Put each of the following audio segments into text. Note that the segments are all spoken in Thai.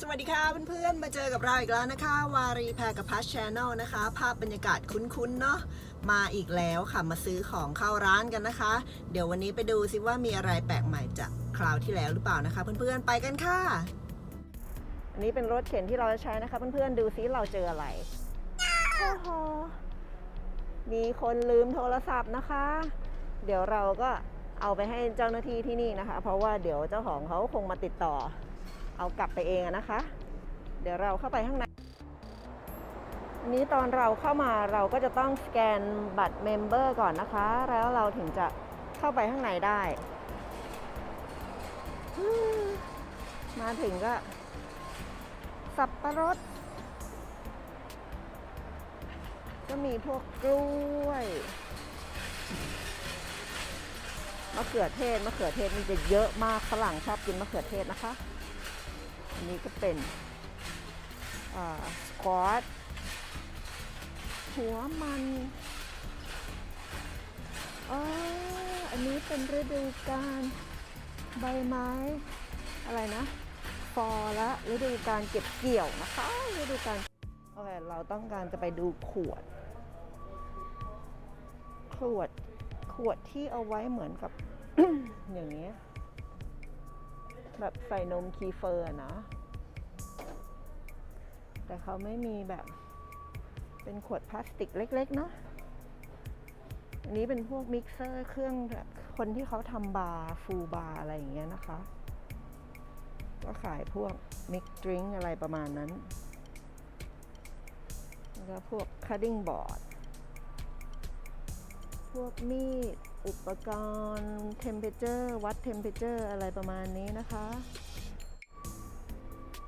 สวัสดีค่ะเพื่อนๆ มาเจอกับเราอีกแล้วนะคะ วารีแพรกับพัชชแนลนะคะ ภาพบรรยากาศคุ้นๆ เนาะมาอีกแล้วค่ะมาซื้อของเข้าร้านกันนะคะ เดี๋ยววันนี้ไปดูซิว่ามีอะไรแปลกใหม่จากคราวที่แล้วหรือเปล่านะคะ เพื่อนๆ ไปกันค่ะ อันนี้เป็นรถเข็นที่เราจะใช้นะคะ เพื่อนๆ ดูซิเราเจออะไรโอ้โหมีคนลืมโทรศัพท์นะคะ เดี๋ยวเราก็เอาไปให้เจ้าหน้าที่ที่นี่นะคะ เพราะว่าเดี๋ยวเจ้าของเขาคงมาติดต่อ เอากลับไปเองนะคะ เดี๋ยวเราเข้าไปข้างในนี้ตอนเราเข้ามาเราก็จะต้องสแกนบัตรเมมเบอร์ก่อนนะคะ แล้วเราถึงจะเข้าไปข้างในได้ มาถึงก็ สับปะรด ก็มีพวกกล้วยมะเขือเทศมะเขือเทศนี่จะเยอะมากฝรั่งชอบกินมะเขือเทศนะคะ อันนี้ก็เป็นสควอตหัวมันอ๋ออันนี้เป็นฤดูกาลใบไม้อะไรนะฟอและฤดูการเก็บเกี่ยวนะคะฤดูการโอเคเราต้องการจะไปดูขวด ขวดขวดที่เอาไว้เหมือนกับอย่างนี้ แบบใส่นมคีเฟอร์นะ แต่เขาไม่มีแบบเป็นขวดพลาสติกเล็ก ๆ เนาะอันนี้เป็นพวกมิกเซอร์เครื่องแบบคนที่เขาทำบาร์ฟูลบาร์อะไรอย่างเงี้ยนะคะ ก็ขายพวกมิกดริงอะไรประมาณนั้น แล้วก็พวกคัดดิ้งบอร์ด พวกมีด อุปกรณ์เทมเพเจอร์วัดเทมเพเจอร์อะไรประมาณนี้นะคะ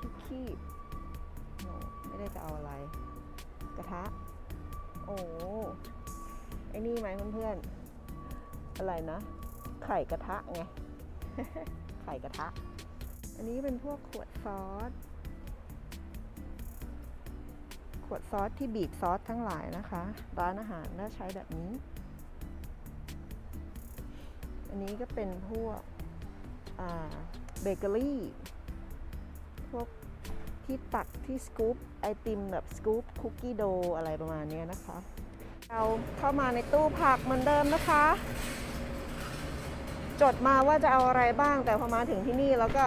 ที่คีบโนไม่ได้จะเอาอะไร กระทะ โอ้ไอ้นี่ไหมเพื่อนๆ อะไรนะ ไข่กระทะไง ไข่กระทะ อันนี้เป็นพวกขวดซอส ขวดซอสที่บีบซอสทั้งหลายนะคะ ร้านอาหารน่าใช้แบบนี้ อันนี้ก็เป็นพวกเบเกอรี่ พวกที่ตักที่สกู๊ปไอติมแบบสกู๊ปคุกกี้โดอะไรประมาณนี้นะคะ เราเข้ามาในตู้ผักเหมือนเดิมนะคะ จดมาว่าจะเอาอะไรบ้างแต่พอมาถึงที่นี่แล้วก็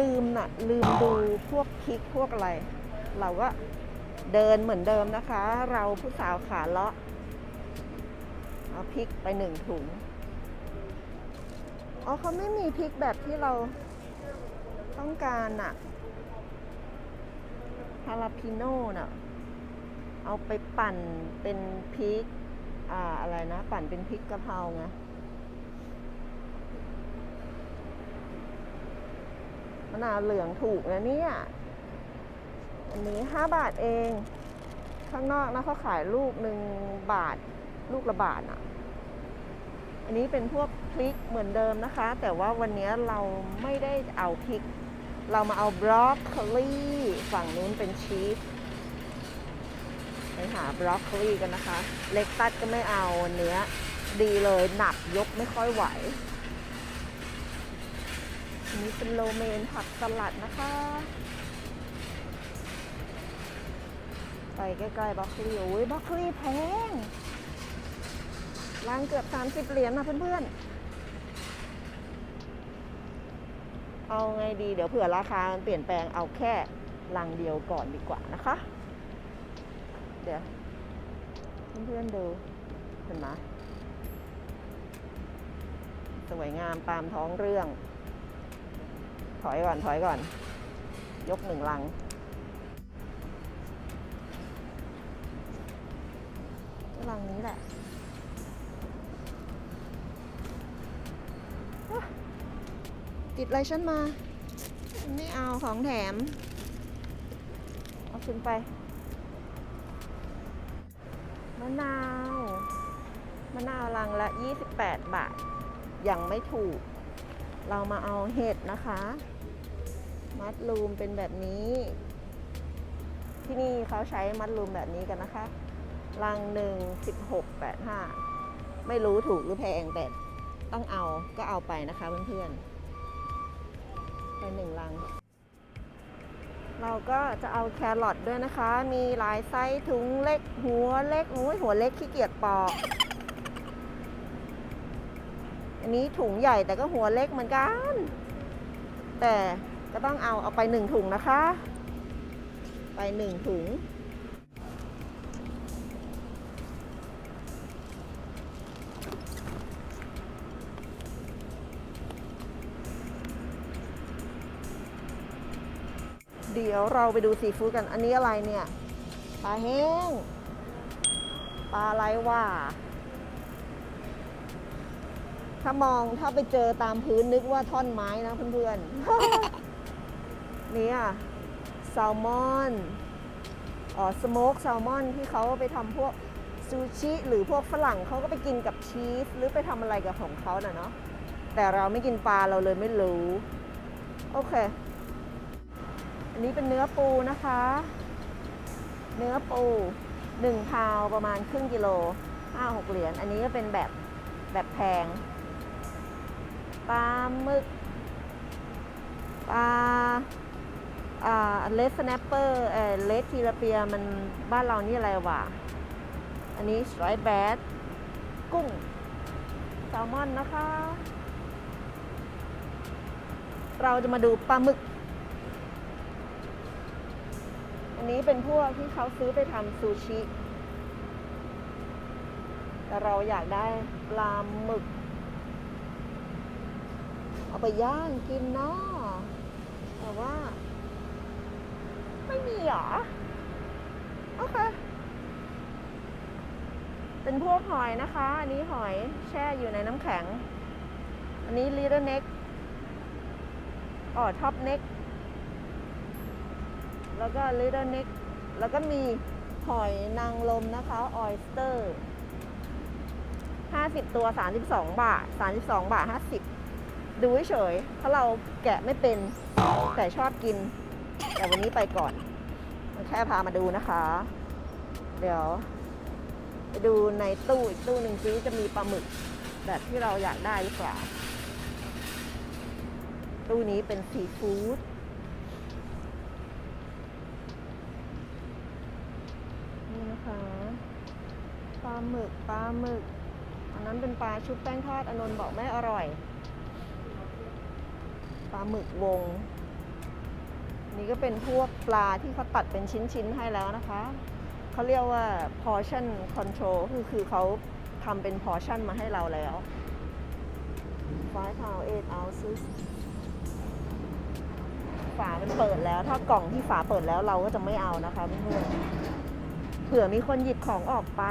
ลืมน่ะลืมดูพวกพริกพวกอะไร เราก็เดินเหมือนเดิมนะคะ เราผู้สาวขาเลาะเอาพริกไปหนึ่งถุง อ๋อเขาไม่มีพริกแบบที่เราต้องการอะฮาลาพิโน่น่ะ เอาไปปั่นเป็นพริก อ่าอะไรนะ ปั่นเป็นพริกกะเพราไงมะนาวเหลืองถูกนะเนี่ย อันนี้ห้าบาทเอง ข้างนอกนะเขาขายลูกหนึ่งบาท ลูกละบาทอะ อันนี้เป็นพวกพริกเหมือนเดิมนะคะ แต่ว่าวันนี้เราไม่ได้เอาพริก เรามาเอาบรอกโคลีฝั่งนู้นเป็นชีสไปหาบรอกโคลีกันนะคะ เล็กตัดก็ไม่เอาเนื้อดีเลยหนักยกไม่ค่อยไหวนนี้เป็นโลเมนผักสลัดนะคะ ไปใกล้ๆบรอกโคลีโอ้ยบรอกโคลีแพง ลังเกือบ 30 เหรียญนะเพื่อนๆ เอาไงดีเดี๋ยวเผื่อราคามันเปลี่ยนแปลงเอาแค่ลังเดียวก่อนดีกว่านะคะ เดี๋ยว เพื่อนๆดูเห็นไหมสวยงามตามท้องเรื่อง ถอยก่อนถอยก่อน ยกหนึ่งลัง ลังนี้แหละ ติดอะไรฉันมา ไม่เอาของแถม เอาขึ้นไปมะนาวมะนาวลังละ 28 บาท ยังไม่ถูก เรามาเอาเห็ดนะคะ มัดรูมเป็นแบบนี้ ที่นี่เขาใช้มัดรูมแบบนี้กันนะคะลังหนึ่ง16 85ไม่รู้ถูกหรือแพงแต่ต้องเอาก็เอาไปนะคะเพื่อนๆ ไปหนึ่งลัง เราก็จะเอาแครอทด้วยนะคะ มีหลายไซส์ถุงเล็กหัวเล็กโอ้ยหัวเล็กขี้เกียจปอก อันนี้ถุงใหญ่แต่ก็หัวเล็กเหมือนกัน แต่ก็ต้องเอาเอาไปหนึ่งถุงนะคะ ไปหนึ่งถุง เดี๋ยวเราไปดูซีฟู้ดกัน อันนี้อะไรเนี่ย ปลาแห้ง ปลาอะไรวะถ้ามองถ้าไปเจอตามพื้นนึกว่าท่อนไม้นะเพื่อนๆ เนี่ยแซลมอนอ๋อสโมกแซลมอนที่เขาไปทำพวกซูชิหรือพวกฝรั่งเขาก็ไปกินกับชีสหรือไปทำอะไรกับของเขาน่ะเนาะแต่เราไม่กินปลาเราเลยไม่รู้ โอเค อันนี้เป็นเนื้อปูนะคะ เนื้อปูหนึ่งพาวประมาณครึ่งกิโลห้าหกเหรียญ อันนี้ก็เป็นแบบแบบแพง ปลาหมึก ปลาอ่าเลสแนปเปอร์เออเลสทีลาเปียมันบ้านเรานี่อะไรวะ อันนี้สไตรแบดกุ้งแซลมอนนะคะ เราจะมาดูปลาหมึก นนี้เป็นพวกที่เขาซื้อไปทำซูชิ แต่เราอยากได้ปลาหมึก เอาไปย่างกินเนาะแต่ว่า ไม่มีหรอ โอเค เป็นพวกหอยนะคะ อันนี้หอยแช่อยู่ในน้ำแข็ง อันนี้ little neck อ๋อ top neck แล้วก็ little neck แล้วก็มีหอยนางรมนะคะ oyster 50 ตัว 32 บาท 32 บาท 50 ดูเฉยเพราะเราแกะไม่เป็น แต่ชอบกิน แต่วันนี้ไปก่อน แค่พามาดูนะคะ เดี๋ยว ไปดูในตู้อีกตู้หนึ่งซิจะมีปลาหมึก แบบที่เราอยากได้หรือเปล่า ตู้นี้เป็นซีฟู้ด นี่นะคะ ปลาหมึกปลาหมึก อันนั้นเป็นปลาชุบแป้งทอดอนนท์บอกไม่อร่อย ปลาหมึกวง นี่ก็เป็นพวกปลาที่เขาตัดเป็นชิ้นๆให้แล้วนะคะ เขาเรียกว่า portion control คือคือเขาทำเป็น portion มาให้เราแล้ว5 pound 8 ounces ฝามันเปิดแล้ว ถ้ากล่องที่ฝาเปิดแล้วเราก็จะไม่เอานะคะเพื่อนเผื่อมีคนหยิบของออกไป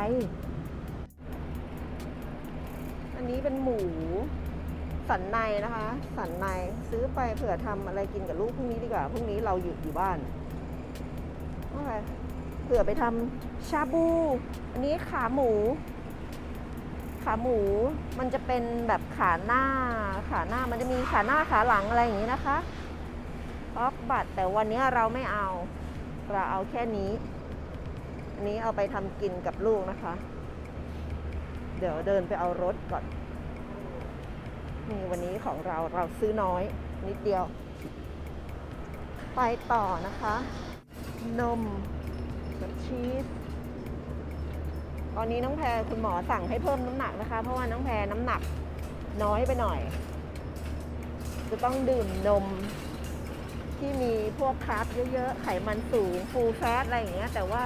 อันนี้เป็นหมู สันในนะคะ สันในซื้อไปเผื่อทำอะไรกินกับลูกพรุ่งนี้ดีกว่าพรุ่งนี้เราหยุดอยู่บ้านโอเคเผื่อไปทำชาบู อันนี้ขาหมู ขาหมูมันจะเป็นแบบขาหน้า ขาหน้ามันจะมีขาหน้าขาหลังอะไรอย่างนี้นะคะออฟบัตแต่วันนี้เราไม่เอา เราเอาแค่นี้ อันนี้เอาไปทำกินกับลูกนะคะ ดี๋ยวเดินไปเอารถก่อน นี่วันนี้ของเราเราซื้อน้อยนิดเดียว ไปต่อนะคะ นมกับชีสตอนนี้น้องแพรคุณหมอสั่งให้เพิ่มน้ำหนักนะคะ เพราะว่าน้องแพรน้ำหนักน้อยไปหน่อย จะต้องดื่มนมที่มีพวกคาร์บเยอะ ๆ ไขมันสูงฟูลแฟตอะไรอย่างเงี้ย แต่ว่า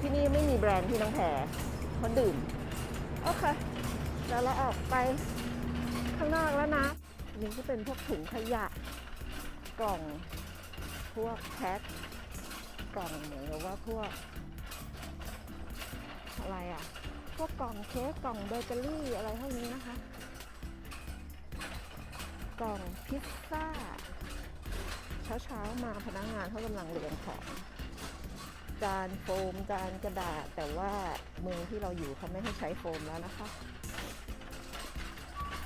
ที่นี่ไม่มีแบรนด์ที่น้องแพรเขาดื่ม โอเคเดี๋ยวเราออกไปข้างนอกแล้วนะนี่ก็เป็นพวกถุงขยะกล่องพวกแพ็คกล่องเหมือนกับว่าพวก อะไรอะ่ะ พวกกล่องเค้กกล่องเบเกอรี่อะไรพวกนี้นะคะ กล่องพิซซ่า เช้าเช้าๆมาพนักงานเขากำลังเรียงของ จานโฟมจานกระดาษ แต่ว่าเมืองที่เราอยู่เขาไม่ให้ใช้โฟมแล้วนะคะ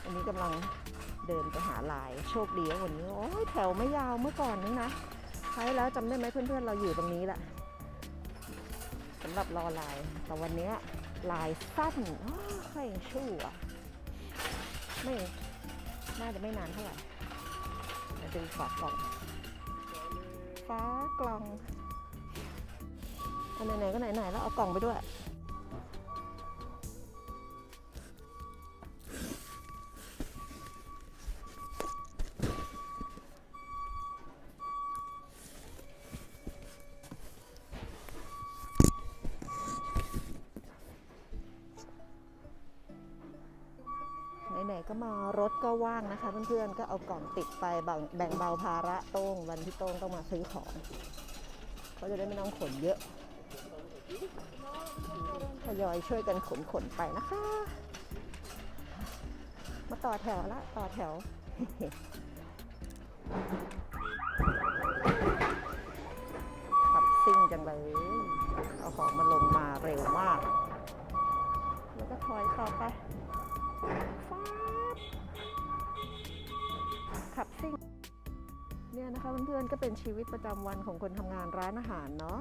อันนี้กำลังเดินไปหาลายโชคดีวันนี้ โอ้ยแถวไม่ยาวเมื่อก่อนนึงนะใช้แล้วจำได้ไหมเพื่อนๆเราอยู่ตรงนี้แหละสำหรับรอลาย แต่วันเนี้ยลายสั้นอ้าวใครยังชั่วไม่น่าจะไม่นานเท่าไหร่เดี๋ยวดูฝากล่องฟ้ากล่อง อันไหนๆก็ไหนๆแล้วเอากล่องไปด้วย ไหนๆก็มารถก็ว่างนะคะ เพื่อนๆ ก็เอากล่องติดไปแบ่งแบ่งเบาภาระโต้งวันที่โต้งต้องมาซื้อของเขาจะได้ไม่ต้องขนเยอะ ทยอยช่วยกันขนขนไปนะคะ มาต่อแถวละ ต่อแถว ขับซิ่งจังเลย เอาของมาลงมาเร็วมาก แล้วก็ถอยเข้าไปฟาบขับซิ่ง เนี่ยนะคะเพื่อนๆก็เป็นชีวิตประจำวันของคนทำงานร้านอาหารเนาะ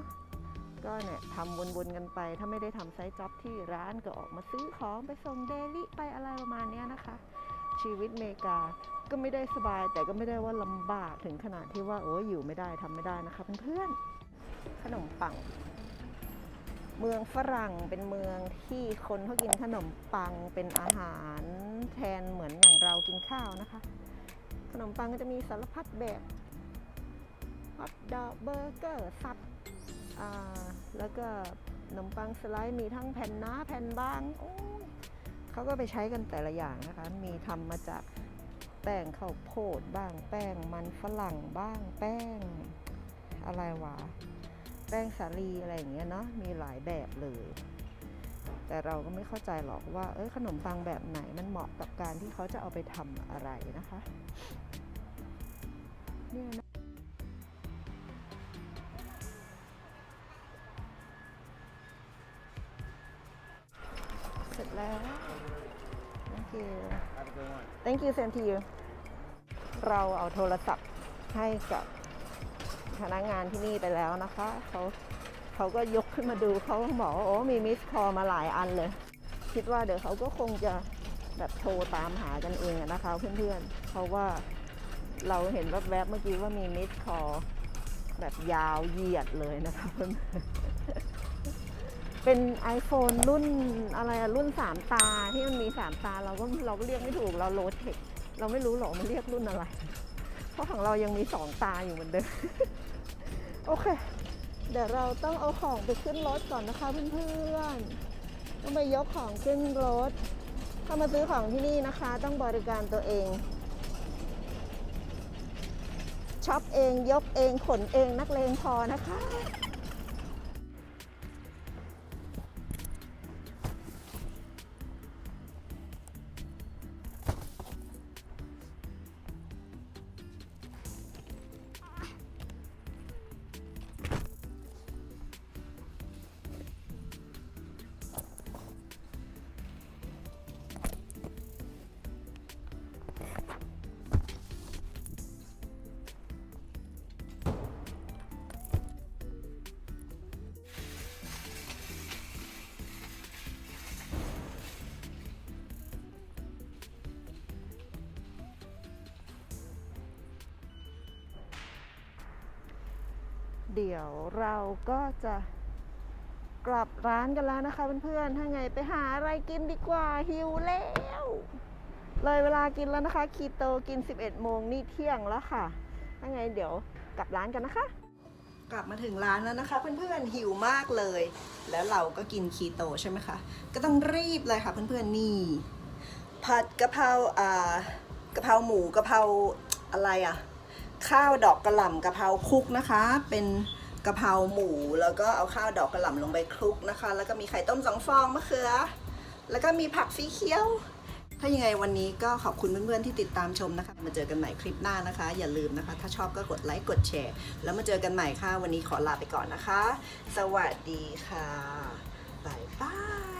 ก็เนี่ยทำวนๆกันไป ถ้าไม่ได้ทำไซต์จ็อบที่ร้านก็ออกมาซื้อของไปส่งเดลิไปอะไรประมาณเนี้ยนะคะ ชีวิตเมกาก็ไม่ได้สบาย แต่ก็ไม่ได้ว่าลำบากถึงขนาดที่ว่าโอ้ยอยู่ไม่ได้ทำไม่ได้นะคะเพื่อนๆขนมปัง เมืองฝรั่งเป็นเมืองที่คนเขากินขนมปังเป็นอาหารแทนเหมือนอย่างเรากินข้าวนะคะ ขนมปังก็จะมีสารพัดแบบฮอทดอกเบอร์เกอร์สับ แล้วก็ขนมปังสไลด์มีทั้งแผ่นหนาแผ่นบางเขาก็ไปใช้กันแต่ละอย่างนะคะ มีทำมาจากแป้งข้าวโพดบ้าง แป้งมันฝรั่งบ้าง แป้งอะไรวะ แป้งสาลีอะไรอย่างเงี้ยเนาะ มีหลายแบบเลย แต่เราก็ไม่เข้าใจหรอกว่า เอ้ยขนมปังแบบไหนมันเหมาะกับการที่เขาจะเอาไปทำอะไรนะคะ เนี่ยนะ แล้ว thank you thank you same to you เราเอาโทรศัพท์ให้กับพนักงานที่นี่ไปแล้วนะคะเขาเขาก็ยกขึ้นมาดูเขาบอกว่าโอ้มีมิสคอมาหลายอันเลย คิดว่าเดี๋ยวเขาก็คงจะแบบโทรตามหากันเองนะคะเพื่อนๆ เพราะว่าเราเห็นแวบๆเมื่อกี้ว่ามีมิสคอแบบยาวเหยียดเลยนะคะเพื่อนๆ เป็น iPhone รุ่นอะไรอะรุ่น 3 ตาที่มันมี 3 ตาเราก็เราก็เรียกไม่ถูกเราโลเทคเราไม่รู้หรอกมันเรียกรุ่นอะไร เพราะของเรายังมีสองตาอยู่เหมือนเดิม โอเค เดี๋ยวเราต้องเอาของไปขึ้นรถก่อนนะคะเพื่อนๆต้องไปยกของขึ้นรถ ถ้ามาซื้อของที่นี่นะคะ ต้องบริการตัวเองช็อปเองยกเองขนเองนักเลงพอนะคะ เดี๋ยวเราก็จะกลับร้านกันแล้วนะคะเพื่อนๆถ้าไงไปหาอะไรกินดีกว่าหิวแล้ว เลยเวลากินแล้วนะคะ คีโตกิน 11 โมงนี่เที่ยงแล้วค่ะถ้าไงเดี๋ยวกลับร้านกันนะคะ กลับมาถึงร้านแล้วนะคะเพื่อนๆหิวมากเลย แล้วเราก็กินคีโตใช่ไหมคะก็ต้องรีบเลยค่ะเพื่อนๆนี่ผัดกะเพราอ่ากะเพราหมูกะเพราอะไรอะ ข้าวดอกกระหล่ำกะเพราคลุกนะคะ เป็นกะเพราหมูแล้วก็เอาข้าวดอกกระหล่ำลงไปคลุกนะคะ แล้วก็มีไข่ต้มสองฟองมะเขือ แล้วก็มีผักสีเขียว ถ้ายังไงวันนี้ก็ขอบคุณเพื่อนๆที่ติดตามชมนะคะ มาเจอกันใหม่คลิปหน้านะคะ อย่าลืมนะคะ ถ้าชอบก็กดไลค์กดแชร์ แล้วมาเจอกันใหม่ค่ะ วันนี้ขอลาไปก่อนนะคะ สวัสดีค่ะบ๊ายบาย